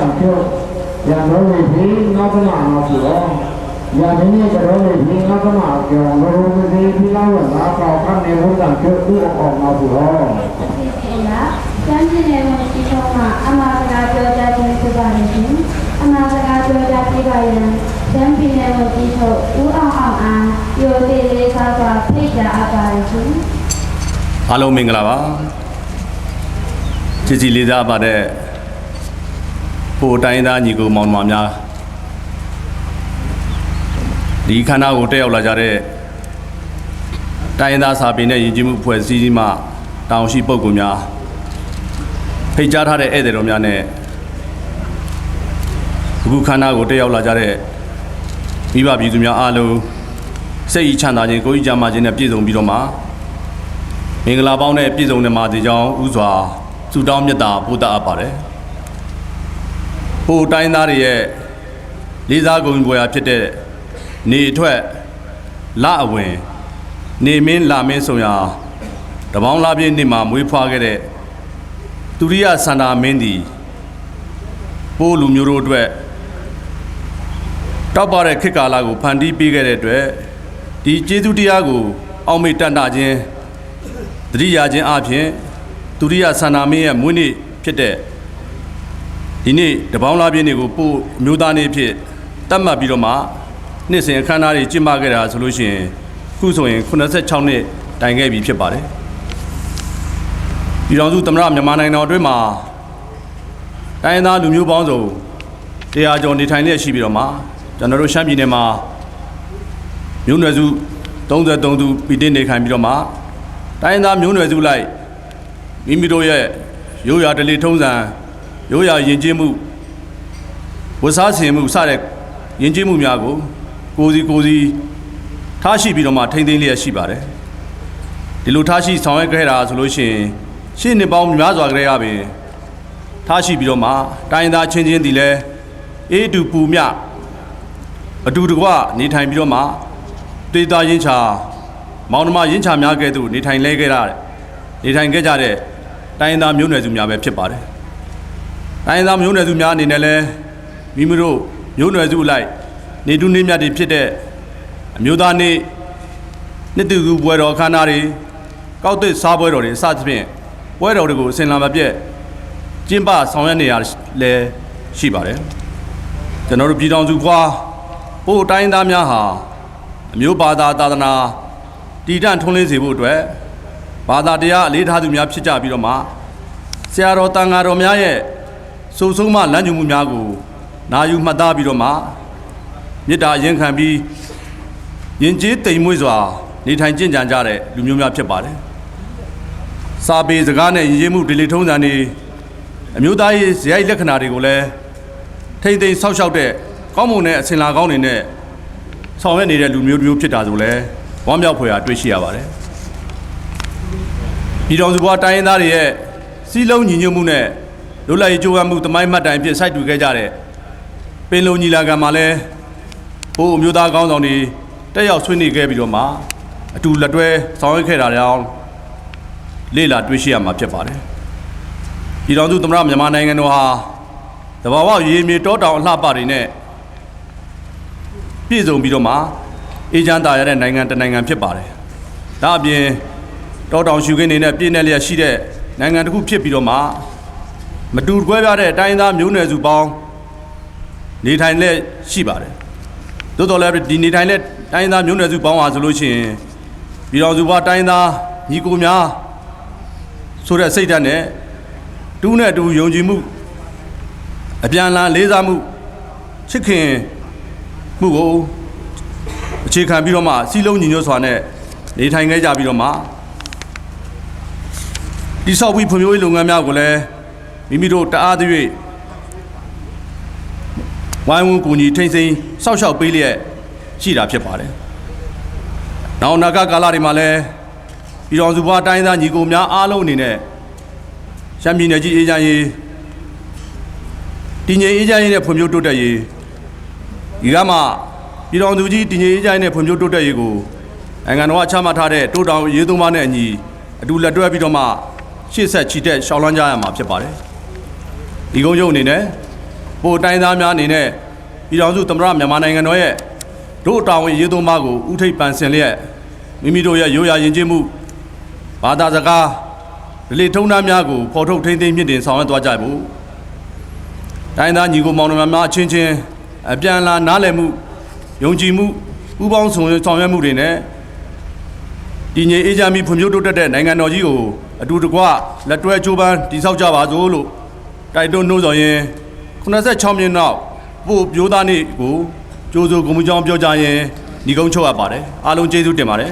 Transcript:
ံကျော်ရံတော်လေးဒီနောက်ကနာနော်ဆိုတော့ရံနေကြတော့လေးဒီနောက်ကနာကျော်ဘုရားဒီဒီလာဝနာကောက်ကနေဘုရားကျော်ဥအောင်နော်ဆိုတော့အစီအစဉ်ကကျမ်းပြည်နယ်ဝန်ကြီးချုပ်မှအမှားစကားပြောကြားခြင်းဖြစ်ပါလိမ့်ရှင်။အမှားစကားပြောကြားပေးပါရန်ကျမ်းပြည်နယ်ဝန်ကြီးချုပ်ဦးအောင်အောင်အားရိုသေလေးစားစွာဖိတ်ကြားအပ်ပါရရှင်။အားလုံးမင်္ဂလာပါချစ်စီလေးစားပါတဲ့ ပိုတိုင်းသားညီကိုမောင်နှမများဒီခန္ဓာကိုတက်ရောက်လာကြတဲ့တိုင်းသားစာပေနဲ့ယဉ်ကျေးမှုအဖွဲ့အစည်းမှတောင်ရှိပုဂ္ဂိုလ်များဖိတ်ကြားထားတဲ့ဧည့်သည်တော်များနဲ့အခုခန္ဓာကိုတက်ရောက်လာကြတဲ့မိဘပြည်သူများအားလုံးစိတ်ဤချမ်းသာခြင်းကိုယ်ဤကြမ်းမာခြင်းနဲ့ပြည့်စုံပြီးတော့မှမင်္ဂလာပေါင်းနဲ့ပြည့်စုံတဲ့မာဒီကြောင့်ဥစွာဆုတောင်းမြတ်တာပို့တတ်အပ်ပါတယ်။ ဟိုတိုင်းသားတွေရဲ့လေးစားကုန်ပွဲရာဖြစ်တဲ့နေအထွက်လအဝင် နေမင်းလာမင်းဆိုရာတပေါင်းလာပြည့်နေ့မှာမွေးဖွားခဲ့တဲ့ဒုရိယစန္ဒာမင်းသည်ပိုးလူမျိုးတို့အတွက်တောက်ပါတဲ့ခေတ်ကာလကိုဖန်တီးပေးခဲ့တဲ့အတွက်ဒီကျေးဇူးတရားကို အောက်မေ့တတ်တာခြင်းတတိယခြင်းအပြင်ဒုတိယဆန္ဒမင်းရဲ့မွေးနေ့ဖြစ်တဲ့ ဒီနေ့တပေါင်းလားပြည့်နေ့ကိုပို့အမျိုးသားနေ့ဖြစ်တတ်မှတ်ပြီးတော့မှနှစ်စဉ်အခမ်းအနားတွေကျင်းပခဲ့တာဆိုလို့ရှိရင်ခုဆိုရင်86နှစ်တိုင်ခဲ့ပြီဖြစ်ပါတယ်ပြည်တော်စုသမရမြန်မာနိုင်ငံတော်အတွင်းမှာတိုင်းရင်းသားလူမျိုးပေါင်းစုံတရားကျော်နေထိုင်လျက်ရှိပြီးတော့မှကျွန်တော်တို့ရှမ်းပြည်နယ်မှာမြို့နယ်စု33သူပြည်တင်နေခိုင်ပြီးတော့မှတိုင်းရင်းသားမျိုးနွယ်စုလိုက်မိမိတို့ရဲ့ရိုးရာဓလေ့ထုံးစံ ရိုးရာယဉ်ကျေးမှုဝတ်စားဆင်မှုစတဲ့ယဉ်ကျေးမှုများကိုကိုယ်စီကိုယ်စီထားရှိပြီးတော့မှထိမ့်သိမ်းလျက်ရှိပါတယ်ဒီလိုထားရှိဆောင်ရွက်ခဲ့တာဆိုလို့ရှိရင်ရှင်းနှစ်ပေါင်းများစွာကလေးရပင်ထားရှိပြီးတော့မှတိုင်းရင်းသားချင်းချင်းဒီလဲအေးတူပူမြအတူတကွနေထိုင်ပြီးတော့မှဒေတာရင်းချာမောင်နှမရင်းချများကဲ့သို့နေထိုင်လဲခဲ့ရတဲ့နေထိုင်ခဲ့ကြတဲ့တိုင်းရင်းသားမျိုးနွယ်စုများပဲဖြစ်ပါတယ်။ တိုင်းရင်းသားမျိုးနွယ်စုများအနေနဲ့လဲမိမိတို့မျိုးနွယ်စုအလိုက်နေတူနေမြတ်တွေဖြစ်တဲ့အမျိုးသားနေ့နှစ်တူကူပွဲတော်အခမ်းအနားတွေကောက်သစ်စားပွဲတော်တွေအစသဖြင့်ပွဲတော်တွေကိုအစဉ်လာမပြတ်ကျင်းပဆောင်ရွက်နေရလဲရှိပါတယ်။ကျွန်တော်တို့ပြည်တော်စုခွာပို့တိုင်းသားများဟာအမျိုးဘာသာသာသနာတည်တံ့ထွန်းလင်းစေဖို့အတွက်ဘာသာတရားအလေးထားသူများဖြစ်ကြပြီးတော့မှဆရာတော်တန်ဃာတော်များရဲ့ စုံဆုံးမလမ်းညွှန်မှုများကိုနာယူမှတ်သားပြီးတော့မှမေတ္တာရင်ခံပြီးယဉ်ကျေးတိမ်မွေ့စွာ နေထိုင်ကျင့်ကြံကြတဲ့လူမျိုးများဖြစ်ပါတယ်။စာပေစကားနဲ့ယဉ်ကျေးမှုဒလီထုံးစံတွေအမျိုးသားရေးဇယိုက်လက္ခဏာတွေကိုလည်းထိမ့်သိမ်းဆောက်ရှောက်တဲ့ကောင်းမွန်တဲ့အစဉ်လာကောင်းတွေနဲ့ဆောင်ရွက်နေတဲ့လူမျိုးမျိုးဖြစ်တာဆိုလဲဝမ်းမြောက်ဖွယ်ရာတွေ့ရှိရပါတယ်ပြည်တော်စုဘွားတိုင်းရင်းသားတွေရဲ့စီးလုံးညီညွတ်မှုနဲ့ လွတ်လပ်ရေးကြိုးပမ်းမှုတမိုင်းမှတ်တိုင်ဖြစ်စိုက်တူခဲ့ကြတဲ့ပင်လုံညီလာခံမှာလဲဘိုးအမျိုးသားကောင်းဆောင်တွေတက်ရောက်ဆွေးနွေးခဲ့ပြီးတော့မှအတူလက်တွဲဆောင်ရွက်ခဲ့တာကြောင့်လေ့လာတွေ့ရှိရမှာဖြစ်ပါတယ်ပြည်တော်စုသမ္မတမြန်မာနိုင်ငံတော်ဟာတဘာဝရေမြေတောတောင်အလှပတွေနဲ့ပြည့်စုံပြီးတော့မှအေဂျန်တာရတဲ့နိုင်ငံတစ်နိုင်ငံဖြစ်ပါတယ်။ဒါအပြင်တောတောင်ရှုခင်းနေနဲ့ပြည့်နေလျက်ရှိတဲ့နိုင်ငံတစ်ခုဖြစ်ပြီးတော့မှ မတူကွဲပြားတဲ့တိုင်းသားမျိုးနွယ်စုပေါင်းနေထိုင်လက်ရှိပါတယ်။သို့တော်လည်းဒီနေထိုင်လက်တိုင်းသားမျိုးနွယ်စုပေါင်းဟာဆိုလို့ရှိရင်ပြည်တော်စုဘတိုင်းသားညီကိုများဆိုတဲ့စိတ်ဓာတ်နဲ့တူးနဲ့တူယုံကြည်မှုအပြန်အလှန်လေးစားမှုချစ်ခင်မှုကိုအခြေခံပြီးတော့မှစီလုံးညီညွတ်စွာနဲ့နေထိုင်ခဲ့ကြပြီးတော့မှတိဆောက်ပြီးဖွံ့ဖြိုးရေးလုပ်ငန်းများကိုလည်း မိမိတို့တအားသရွေ့ဝိုင်းဝန်းကူညီထိန်းသိမ်းစောင့်ရှောက်ပေးလျက်ရှိတာဖြစ်ပါတယ်။နောက်အနာဂတ်ကာလတွေမှာလည်းပြည်တော်စုဘွားတိုင်းသားညီကိုများအားလုံးအနေနဲ့ရှမ်းပြည်နယ်ကြီးအေဂျင့်ရေးတည်ငြိမ်အေဂျင့်ရေးနဲ့ဖွံ့ဖြိုးတိုးတက်ရေးဒီကမှပြည်တော်သူကြီးတည်ငြိမ်ရေးကြိုင်းနဲ့ဖွံ့ဖြိုးတိုးတက်ရေးကိုနိုင်ငံတော်ကချမှတ်ထားတဲ့တိုးတောင်ရေးသုံးပါးနဲ့အညီအတူလက်တွဲပြီးတော့မှရှေ့ဆက်ချီတက်ရှောင်းလန်းကြရမှာဖြစ်ပါတယ်။ ဒီကုန်းချုပ်အနေနဲ့ပိုတိုင်းသားများအနေနဲ့ပြည်တော်စုသမ္မတမြန်မာနိုင်ငံတော်ရဲ့တို့တာဝန်ရေးသွင်းမကိုဥထိပ်ပန်ဆင်လျက်မိမိတို့ရဲ့ရိုးရာယဉ်ကျေးမှုဘာသာစကားဒလိထုံးသားများကိုဖော်ထုတ်ထိန်းသိမ်းမြင့်တင်ဆောင်ရွက်သွားကြဖို့တိုင်းသားညီကိုမောင်နှမများအချင်းချင်းအပြန်အလှန်နားလည်မှုယုံကြည်မှုဥပေါင်းဆောင်ရွက်ဆောင်ရွက်မှုတွေနဲ့တည်ငြိမ်အေးချမ်းပြီးဖွံ့ဖြိုးတိုးတက်တဲ့နိုင်ငံတော်ကြီးကိုအတူတကွလက်တွဲကြိုးပမ်းတည်ဆောက်ကြပါစို့လို့ တိုက်တွန်းနှိုးဆော်ရင်း86မြင်းနောက်ပို့ပြိုးသားနေ့ကိုကြိုးစိုးဂုံမှုကြောင်းပြောကြရင်ညီကုန်းချုပ်အပ်ပါတယ်အားလုံးကျေးဇူးတင်ပါတယ်